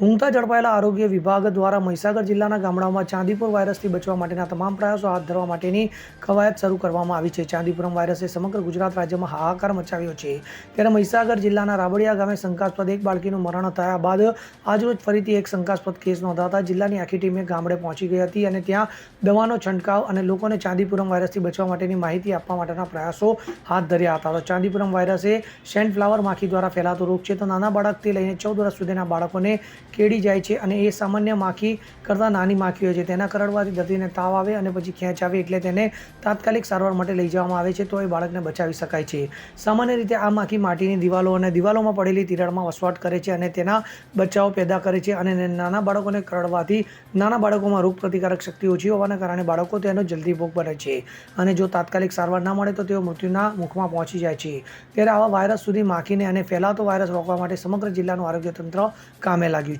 ઊંઘતા ઝડપાયેલા આરોગ્ય વિભાગ દ્વારા મહીસાગર જિલ્લાના ગામડાઓમાં ચાંદીપુર વાયરસથી બચવા માટેના તમામ પ્રયાસો હાથ ધરવા માટેની કવાયત શરૂ કરવામાં આવી છે. ચાંદીપુરમ વાયરસે સમગ્ર ગુજરાત રાજ્યમાં હાહાકાર મચાવ્યો છે. ત્યારે મહીસાગર જિલ્લાના રાબડિયા ગામે શંકાસ્પદ એક બાળકીનું મરણ થયા બાદ આજરોજ ફરીથી એક શંકાસ્પદ કેસ નોંધાતા જિલ્લાની આખી ટીમે ગામડે પહોંચી ગઈ હતી અને ત્યાં દવાનો છંટકાવ અને લોકોને ચાંદીપુરમ વાયરસથી બચવા માટેની માહિતી આપવા માટેના પ્રયાસો હાથ ધર્યા હતા. તો ચાંદીપુરમ વાયરસે એ ફ્લાવર માખી દ્વારા ફેલાતો રોગ છે. તો નાના બાળકથી લઈને ચૌદ વર્ષ સુધીના બાળકોને કેડી જાય છે અને એ સામાન્ય માખી કરતાં નાની માખી હોય છે. તેના કરડવાથી દર્દીને તાવ આવે અને પછી ખેંચ આવે એટલે તેને તાત્કાલિક સારવાર માટે લઈ જવામાં આવે છે તો એ બાળકને બચાવી શકાય છે. સામાન્ય રીતે આ માખી માટીની દિવાલો અને દિવાલોમાં પડેલી તિરાડમાં વસવાટ કરે છે અને તેના બચ્ચાઓ પેદા કરે છે અને નાના બાળકોને કરડવાથી નાના બાળકોમાં રોગ પ્રતિકારક શક્તિ ઓછી હોવાના કારણે બાળકો તેનો જલ્દી ભોગ બને છે અને જો તાત્કાલિક સારવાર ના મળે તો તેઓ મૃત્યુના મુખમાં પહોંચી જાય છે. ત્યારે આવા વાયરસ સુધી માખીને અને ફેલાતો વાયરસ રોકવા માટે સમગ્ર જિલ્લાનું આરોગ્ય તંત્ર કામે લાગ્યું